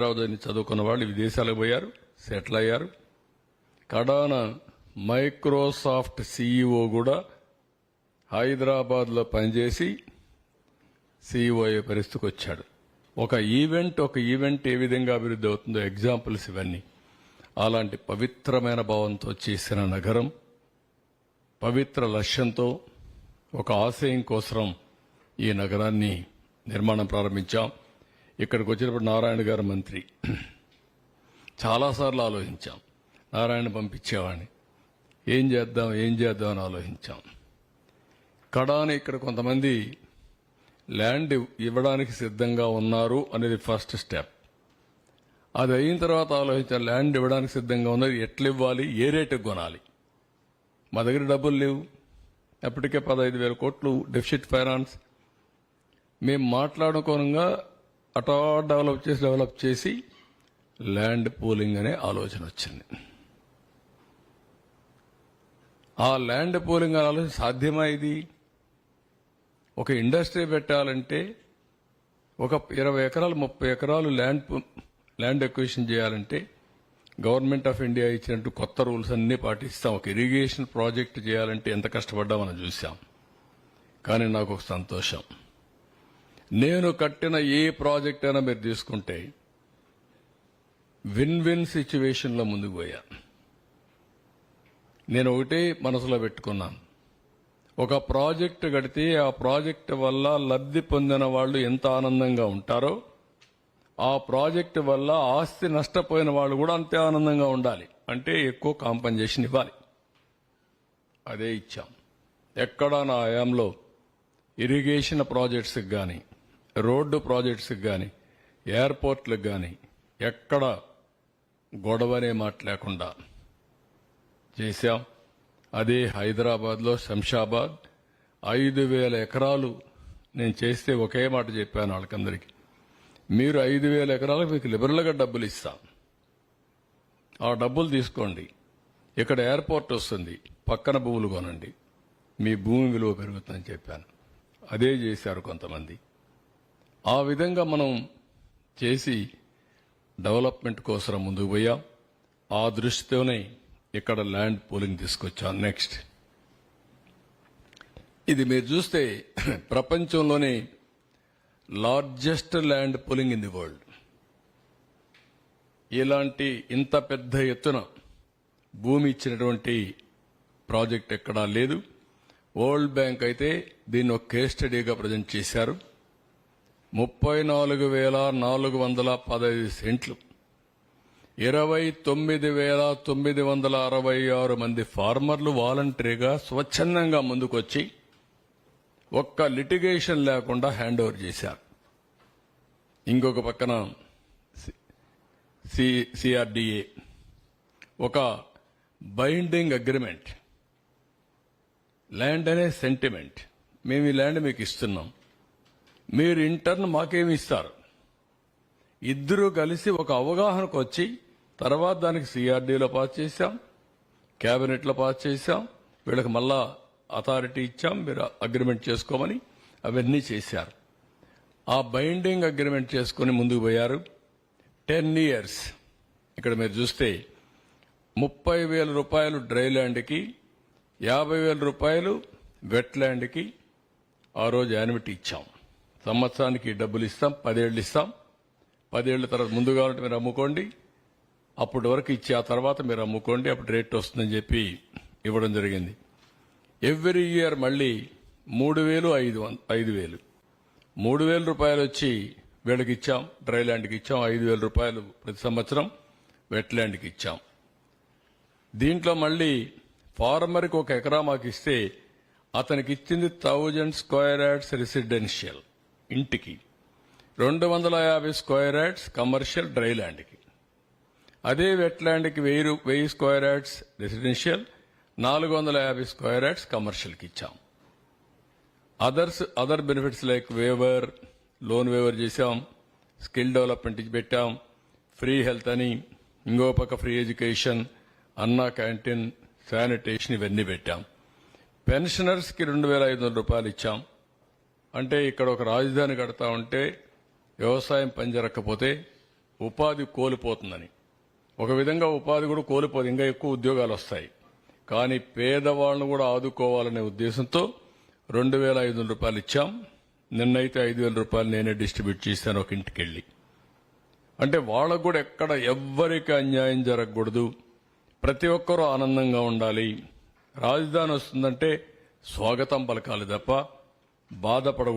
రావుదని చదువుకున్న వాళ్ళు విదేశాలకు పోయారు సెటిల్ అయ్యారు. కడాన మైక్రోసాఫ్ట్ సీఈఓ కూడా హైదరాబాద్లో పనిచేసి సీఈఓ అయ్యే పరిస్థితికి వచ్చాడు. ఒక ఈవెంట్ ఒక ఈవెంట్ ఏ విధంగా అభివృద్ధి అవుతుందో ఎగ్జాంపుల్స్ ఇవన్నీ. అలాంటి పవిత్రమైన భావంతో చేసిన నగరం పవిత్ర లక్ష్యంతో ఒక ఆశయం కోసం ఈ నగరాన్ని నిర్మాణం ప్రారంభించాం. ఇక్కడికి వచ్చినప్పుడు నారాయణ గారు మంత్రి. చాలాసార్లు ఆలోచించాం. నారాయణ పంపించేవాడిని. ఏం చేద్దాం ఏం చేద్దాం అని ఆలోచించాం. కడాని ఇక్కడ కొంతమంది ల్యాండ్ ఇవ్వడానికి సిద్ధంగా ఉన్నారు అనేది ఫస్ట్ స్టెప్. అది అయిన తర్వాత ఆలోచించాం ల్యాండ్ ఇవ్వడానికి సిద్ధంగా ఉన్నది ఎట్లా ఇవ్వాలి ఏ రేటుకి కొనాలి? మా దగ్గర డబ్బులు లేవు. ఎప్పటికే పదహైదు వేల కోట్లు డెఫిసిట్ ఫైనాన్స్. మేము మాట్లాడుకోనంగా అటా డెవలప్ చేసి డెవలప్ చేసి ల్యాండ్ పూలింగ్ అనే ఆలోచన వచ్చింది. ఆ ల్యాండ్ పూలింగ్ అనే ఆలోచన సాధ్యమా ఇది? ఒక ఇండస్ట్రీ పెట్టాలంటే ఒక ఇరవై ఎకరాలు ముప్పై ఎకరాలు ల్యాండ్ ల్యాండ్ ఎక్విజిషన్ చేయాలంటే గవర్నమెంట్ ఆఫ్ ఇండియా ఇచ్చినట్టు కొత్త రూల్స్ అన్నీ పాటిస్తాం. ఒక ఇరిగేషన్ ప్రాజెక్ట్ చేయాలంటే ఎంత కష్టపడ్డా మనం చూసాం. కానీ నాకు ఒక సంతోషం. నేను కట్టిన ఏ ప్రాజెక్ట్ అయినా మీరు తీసుకుంటే విన్ విన్ సిచ్యువేషన్లో ముందుకు పోయా. నేను ఒకటే మనసులో పెట్టుకున్నాను. ఒక ప్రాజెక్ట్ కడితే ఆ ప్రాజెక్ట్ వల్ల లబ్ధి పొందిన వాళ్ళు ఎంత ఆనందంగా ఉంటారో ఆ ప్రాజెక్ట్ వల్ల ఆస్తి నష్టపోయిన వాళ్ళు కూడా అంతే ఆనందంగా ఉండాలి. అంటే ఎక్కువ కాంపన్సేషన్ ఇవ్వాలి. అదే ఇచ్చాం. ఎక్కడ నా హయాంలో ఇరిగేషన్ ప్రాజెక్ట్స్కి కానీ రోడ్డు ప్రాజెక్ట్స్కి కానీ ఎయిర్పోర్ట్లకు కానీ ఎక్కడ గొడవనే మాట లేకుండా చేశాం. అదే హైదరాబాద్లో శంషాబాద్. ఐదు వేల ఎకరాలు నేను చేస్తే ఒకే మాట చెప్పాను వాళ్ళకందరికీ. మీరు ఐదు వేల ఎకరాలకు మీకు లిబరల్గా డబ్బులు ఇస్తాం. ఆ డబ్బులు తీసుకోండి. ఇక్కడ ఎయిర్పోర్ట్ వస్తుంది. పక్కన భూములు కొనండి. మీ భూమి విలువ పెరుగుతుందని చెప్పాను. అదే చేశారు కొంతమంది. ఆ విధంగా మనం చేసి డెవలప్మెంట్ కోసం ముందుకు పోయాం. ఆ దృష్టితోనే ఇక్కడ ల్యాండ్ పూలింగ్ తీసుకొచ్చాం. నెక్స్ట్. ఇది మీరు చూస్తే ప్రపంచంలోనే largest land pooling in the world. ఇలాంటి ఇంత పెద్ద ఎత్తున భూమి ఇచ్చినటువంటి ప్రాజెక్ట్ ఎక్కడా లేదు. వరల్డ్ బ్యాంక్ అయితే దీన్ని ఒక కేస్ స్టడీగా ప్రజెంట్ చేశారు. ముప్పై నాలుగు వేల నాలుగు వందల పదహైదు సెంట్లు. ఇరవై తొమ్మిది వేల తొమ్మిది వందల అరవై ఆరు మంది ఫార్మర్లు వాలంటరీగా స్వచ్ఛందంగా ముందుకొచ్చి ఒక్క లిటిగేషన్ లేకుండా హ్యాండ్ ఓవర్ చేశారు. ఇంకొక పక్కన సిఆర్డిఏ. ఒక బైండింగ్ అగ్రిమెంట్. ల్యాండ్ అనే సెంటిమెంట్. మేము ఈ ల్యాండ్ మీకు ఇస్తున్నాం. మీరు ఇంటర్న్ మాకేమి ఇస్తారు? ఇద్దరు కలిసి ఒక అవగాహనకు వచ్చి తర్వాత దానికి సిఆర్డీలో పాస్ చేశాం క్యాబినెట్లో పాస్ చేశాం వీళ్ళకి మళ్ళా అథారిటీ ఇచ్చాం మీరు అగ్రిమెంట్ చేసుకోమని అవన్నీ చేశారు. ఆ బైండింగ్ అగ్రిమెంట్ చేసుకుని ముందుకు పోయారు. Ten years. ఇక్కడ మీరు చూస్తే ముప్పై వేల రూపాయలు డ్రై ల్యాండ్కి యాభై వేల రూపాయలు వెట్ ల్యాండ్కి ఆ రోజు యానిమిటీ ఇచ్చాం. సంవత్సరానికి డబ్బులు ఇస్తాం పదేళ్ళు ఇస్తాం. పదేళ్ళ తర్వాత ముందు కావాలంటే మీరు అమ్ముకోండి. అప్పటి వరకు ఇచ్చి ఆ తర్వాత మీరు అమ్ముకోండి. అప్పుడు రేట్ వస్తుందని చెప్పి ఇవ్వడం జరిగింది. ఎవ్రీ ఇయర్ మళ్ళీ మూడు వేలు ఐదు వం- ఐదు వేలు. మూడు వేల రూపాయలు వచ్చి వీళ్ళకి ఇచ్చాం డ్రై ల్యాండ్కి ఇచ్చాం ఐదు వేల రూపాయలు ప్రతి సంవత్సరం వెట్ ల్యాండ్కి ఇచ్చాం. దీంట్లో మళ్ళీ ఫార్మర్కి ఒక ఎకరా మాకు ఇస్తే అతనికి ఇచ్చింది థౌజండ్ స్క్వేర్ యార్డ్స్ రెసిడెన్షియల్. ఇంటికి. రెండు వందల యాభై స్క్వేర్ యార్డ్స్ కమర్షియల్ డ్రై ల్యాండ్కి. అదే వెట్ ల్యాండ్కి వెయ్యి రూ- వెయ్యి స్క్వేర్ యార్డ్స్ రెసిడెన్షియల్ నాలుగు వందల యాభై స్క్వేర్ యార్డ్స్ కమర్షియల్కి ఇచ్చాం. Others other benefits like waiver loan waiver చేశాం స్కిల్ డెవలప్మెంట్ ఇచ్చి పెట్టాం ఫ్రీ హెల్త్ అని ఇంకో పక్క free education Anna canteen sanitation ఇవన్నీ పెట్టాం. పెన్షనర్స్కి రెండు వేల ఐదు వందల రూపాయలు ఇచ్చాం. అంటే ఇక్కడ ఒక రాజధాని కడతా ఉంటే వ్యవసాయం పనిచేరకపోతే ఉపాధి కోల్పోతుందని. ఒక విధంగా ఉపాధి కూడా కోల్పోదు ఇంకా ఎక్కువ ఉద్యోగాలు వస్తాయి. కానీ పేదవాళ్ళను కూడా ఆదుకోవాలనే ఉద్దేశంతో రెండు వేల ఐదు వందల రూపాయలు ఇచ్చాం. నిన్నైతే ఐదు వేల రూపాయలు నేనే డిస్ట్రిబ్యూట్ చేశాను ఒక ఇంటికి వెళ్ళి అంటే వాళ్ళకు కూడా ఎక్కడ ఎవ్వరికి అన్యాయం జరగకూడదు. ప్రతి ఒక్కరూ ఆనందంగా ఉండాలి. రాజధాని వస్తుందంటే స్వాగతం పలకాలి తప్ప బాధపడకూడదు